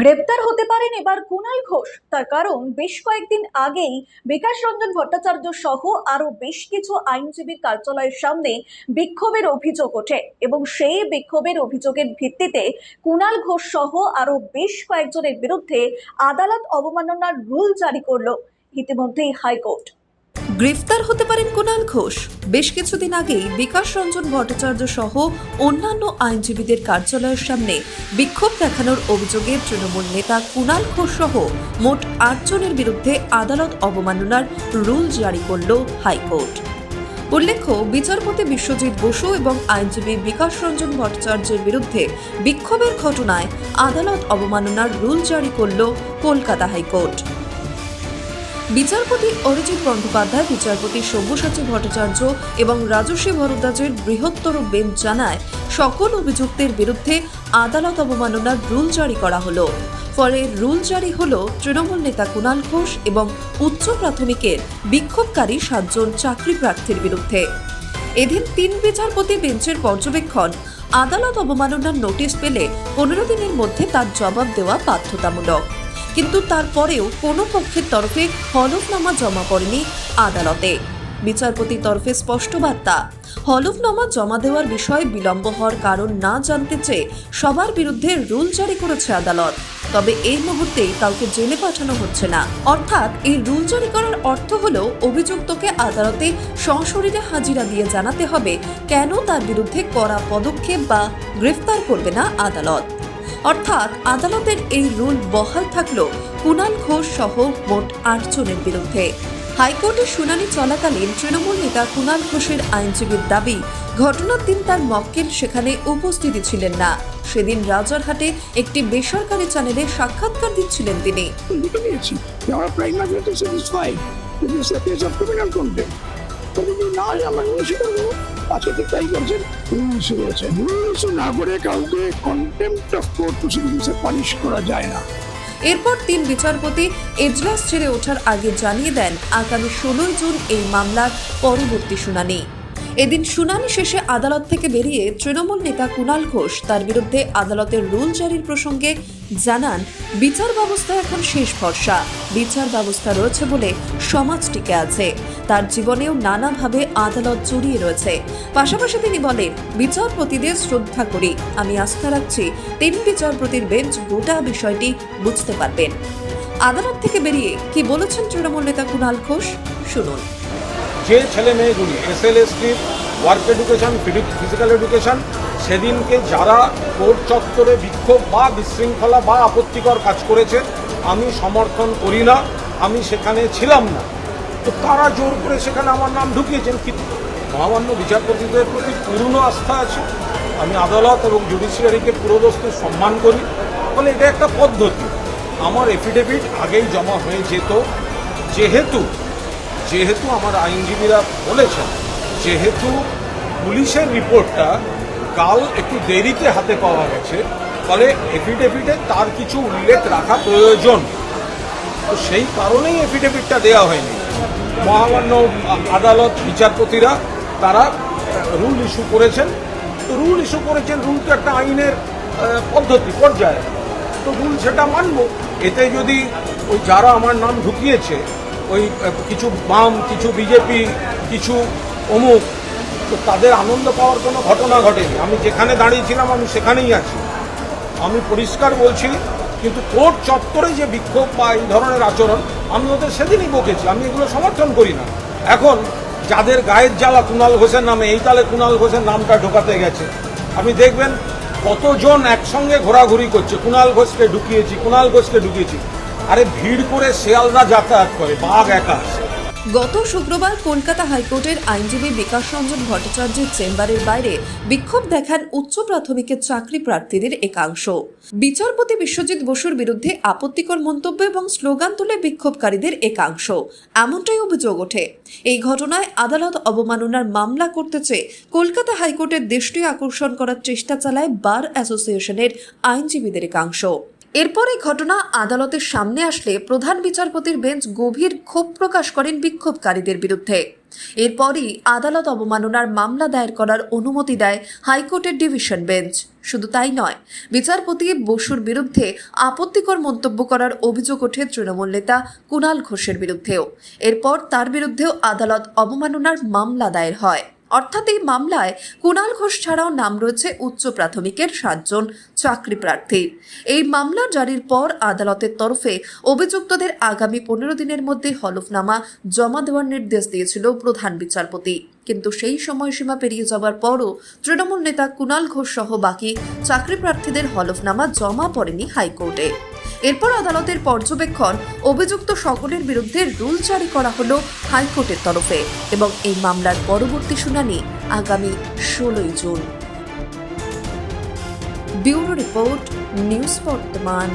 গ্রেপ্তার হতে পারেন এবার কুণাল ঘোষ। তার কারণ, বেশ কয়েকদিন আগেই বিকাশ রঞ্জন ভট্টাচার্য সহ আরও বেশ কিছু আইনজীবীর কার্যালয়ের সামনে বিক্ষোভের অভিযোগ ওঠে এবং সেই বিক্ষোভের অভিযোগের ভিত্তিতে কুণাল ঘোষ সহ আরও বেশ কয়েকজনের বিরুদ্ধে আদালত অবমাননার রুল জারি করল। ইতিমধ্যেই হাইকোর্ট। গ্রেফতার হতে পারেন কুণাল ঘোষ। বেশ কিছুদিন আগেই বিকাশ রঞ্জন ভট্টাচার্য সহ অন্যান্য আইনজীবীদের কার্যালয়ের সামনে বিক্ষোভ দেখানোর অভিযোগে তৃণমূল নেতা কুণাল ঘোষ সহ মোট আটজনের বিরুদ্ধে আদালত অবমাননার রুল জারি করল হাইকোর্ট। উল্লেখ্য, বিচারপতি বিশ্বজিৎ বসু এবং আইনজীবী বিকাশ রঞ্জন ভট্টাচার্যের বিরুদ্ধে বিক্ষোভের ঘটনায় আদালত অবমাননার রুল জারি করল কলকাতা হাইকোর্ট। বিচারপতি অরিজিৎ বন্দ্যোপাধ্যায়, বিচারপতি সব্যসাচী ভট্টাচার্য এবং রাজস্বী ভরদ্বাজের বৃহত্তর বেঞ্চ জানায়, সকল অভিযুক্তের বিরুদ্ধে আদালত অবমাননার রুল জারি করা হলো। ফলে রুল জারি হল তৃণমূল নেতা কুণাল ঘোষ এবং উচ্চ প্রাথমিকের বিক্ষোভকারী সাতজন চাকরি প্রার্থীর বিরুদ্ধে। এদিন তিন বিচারপতি বেঞ্চের পর্যবেক্ষণ, আদালত অবমাননার নোটিশ পেলে পনেরো দিনের মধ্যে তার জবাব দেওয়া বাধ্যতামূলক। কিন্তু তারপরেও কোনো পক্ষের তরফে হলফনামা জমা পড়েনি আদালতে। বিচারপতির তরফে স্পষ্ট বার্তা, হলফনামা জমা দেওয়ার বিষয়ে বিলম্ব হওয়ার কারণ না জানতে চেয়ে সবার বিরুদ্ধে রুল জারি করেছে আদালত। তবে এই মুহূর্তেই কাউকে জেলে পাঠানো হচ্ছে না। অর্থাৎ এই রুল জারি করার অর্থ হলো অভিযুক্তকে আদালতে সশরীরে হাজিরা দিয়ে জানাতে হবে কেন তার বিরুদ্ধে কড়া পদক্ষেপ বা গ্রেফতার করবে না আদালত। অর্থাৎ আদালতের এই রুল বহাল থাকল কুণাল ঘোষ সহ মোট আটজনের বিরুদ্ধে। হাইকোর্টের শুনানি চলাকালীন তৃণমূল নেতা কুণাল ঘোষের আইনজীবীর দাবি, ঘটনার দিন তার মক্কেল সেখানে উপস্থিতি ছিলেন না। সেদিন রাজারহাটে একটি বেসরকারি চ্যানেলে সাক্ষাৎকার দিচ্ছিলেন তিনি। তাই করছেন রুলস রয়েছে রুলস না করে কাউকে কন্টেম্পট অফ কোর্ট প্রসিডিংসে পানিশ করা যায় না। এরপর তিন বিচারপতি এজলাস ছেড়ে ওঠার আগে জানিয়ে দেন আগামী ষোলোই জুন এই মামলার পরবর্তী শুনানি। এদিন শুনানি শেষে আদালত থেকে বেরিয়ে তৃণমূল নেতা কুণাল ঘোষ তার বিরুদ্ধে আদালতের রুল জারির প্রসঙ্গে জানান, বিচার ব্যবস্থা এখন শেষ ভরসা। বিচার ব্যবস্থা রয়েছে বলে সমাজ টিকে আছে। তার জীবনেও নানাভাবে আদালত জড়িয়ে রয়েছে। পাশাপাশি তিনি বলেন বিচারপতিদের শ্রদ্ধা করি। আমি আস্থা রাখছি তিন বিচারপতির বেঞ্চ গোটা বিষয়টি বুঝতে পারবেন। আদালত থেকে বেরিয়ে কি বলেছেন তৃণমূল নেতা কুণাল ঘোষ? শুনুন। যে ছেলে মেয়েগুলি এস এল এস এসটির ওয়ার্ক এডুকেশন ফিজিক্যাল এডুকেশন সেদিনকে যারা কোর্ট চত্বরে বিক্ষোভ বা বিশৃঙ্খলা বা আপত্তিকর কাজ করেছে, আমি সমর্থন করি না, আমি সেখানে ছিলাম না। তো তারা জোর করে সেখানে আমার নাম ঢুকিয়েছেন কিন্তু মহামান্য বিচারপতিদের প্রতি পূর্ণ আস্থা আছে। আমি আদালত এবং জুডিশিয়ারিকে পুরোদস্তে সম্মান করি। ফলে এটা একটা পদ্ধতি। আমার এফিডেভিট আগেই জমা হয়ে যেত। যেহেতু যেহেতু আমার আইনজীবীরা বলেছেন, যেহেতু পুলিশের রিপোর্টটা কাল একটু দেরিতে হাতে পাওয়া গেছে, ফলে এফিডেভিটে তার কিছু উল্লেখ রাখা প্রয়োজন। তো সেই কারণেই এফিডেভিটটা দেওয়া হয়নি। মহামান্য আদালত বিচারপতিরা তারা রুল ইস্যু করেছেন। তো রুল ইস্যু করেছেন, রুল তো একটা আইনের পদ্ধতি, পর্যায়ে। তো রুল সেটা মানব। এতে যদি ওই যারা আমার নাম ঢুকিয়েছে ওই কিছু বাম, কিছু বিজেপি, কিছু অমুক, তো তাদের আনন্দ পাওয়ার কোনো ঘটনা ঘটেনি। আমি যেখানে দাঁড়িয়েছিলাম, আমি সেখানেই আছি। আমি পরিষ্কার বলছি, কিন্তু কোর্ট চত্বরে যে বিক্ষোভ বা এই ধরনের আচরণ, আমি ওদের সেদিনই বকেছি, আমি এগুলো সমর্থন করি না। এখন যাদের গায়ের জ্বালা কুণাল ঘোষের নামে, এই তালে কুণাল ঘোষের নামটা ঢোকাতে গেছে। আপনি দেখবেন, কতজন একসঙ্গে ঘোরাঘুরি করছে। কুণাল ঘোষকে ঢুকিয়েছি কুণাল ঘোষকে ঢুকিয়েছি। আরে ভিড় করে শেয়ালরা যাতায়াত করে, বাঘ একা আসে। গত শুক্রবার কলকাতা হাইকোর্টের আইনজীবী বিকাশ রঞ্জন ভট্টাচার্যের চেম্বারের বাইরে বিক্ষোভ দেখান উচ্চ প্রাথমিকের চাকরি প্রার্থীদের একাংশ। বিচারপতি বিশ্বজিৎ বসুর বিরুদ্ধে আপত্তিকর মন্তব্য এবং স্লোগান তুলে বিক্ষোভকারীদের একাংশ। এমনটাই অভিযোগ ওঠে। এই ঘটনায় আদালত অবমাননার মামলা করতে চেয়ে কলকাতা হাইকোর্টের দৃষ্টি আকর্ষণ করার চেষ্টা চালায় বার অ্যাসোসিয়েশনের আইনজীবীদের একাংশ। এরপর এই ঘটনা আদালতের সামনে আসলে প্রধান বিচারপতির বেঞ্চ গভীর ক্ষোভ প্রকাশ করেন বিক্ষোভকারীদের বিরুদ্ধে। এরপরই আদালত অবমাননার মামলা দায়ের করার অনুমতি দেয় হাইকোর্টের ডিভিশন বেঞ্চ। শুধু তাই নয়, বিচারপতি বসুর বিরুদ্ধে আপত্তিকর মন্তব্য করার অভিযোগ ওঠে তৃণমূল নেতা কুণাল ঘোষের বিরুদ্ধেও। এরপর তার বিরুদ্ধেও আদালত অবমাননার মামলা দায়ের হয়। অর্থাৎ এই মামলায় কুণাল ঘোষ ছাড়াও নাম রয়েছে উচ্চ প্রাথমিকের সাতজন চাকরি প্রার্থীর এই মামলা জারির পর আদালতের তরফে অভিযুক্তদের আগামী পনেরো দিনের মধ্যে হলফনামা জমা দেওয়ার নির্দেশ দিয়েছিল প্রধান বিচারপতি। কিন্তু সেই সময়সীমা পেরিয়ে যাওয়ার পরও তৃণমূল নেতা কুণাল ঘোষ সহ বাকি চাকরি প্রার্থীদের হলফনামা জমা পড়েনি হাইকোর্টে। এরপর আদালতের পর্যবেক্ষণ অভিযুক্ত সকলের বিরুদ্ধে রুল জারি করা হলো হাইকোর্টের তরফে এবং এই মামলার পরবর্তী শুনানি আগামী ষোলোই জুন। ব্যুরো রিপোর্ট, নিউজ বর্তমান।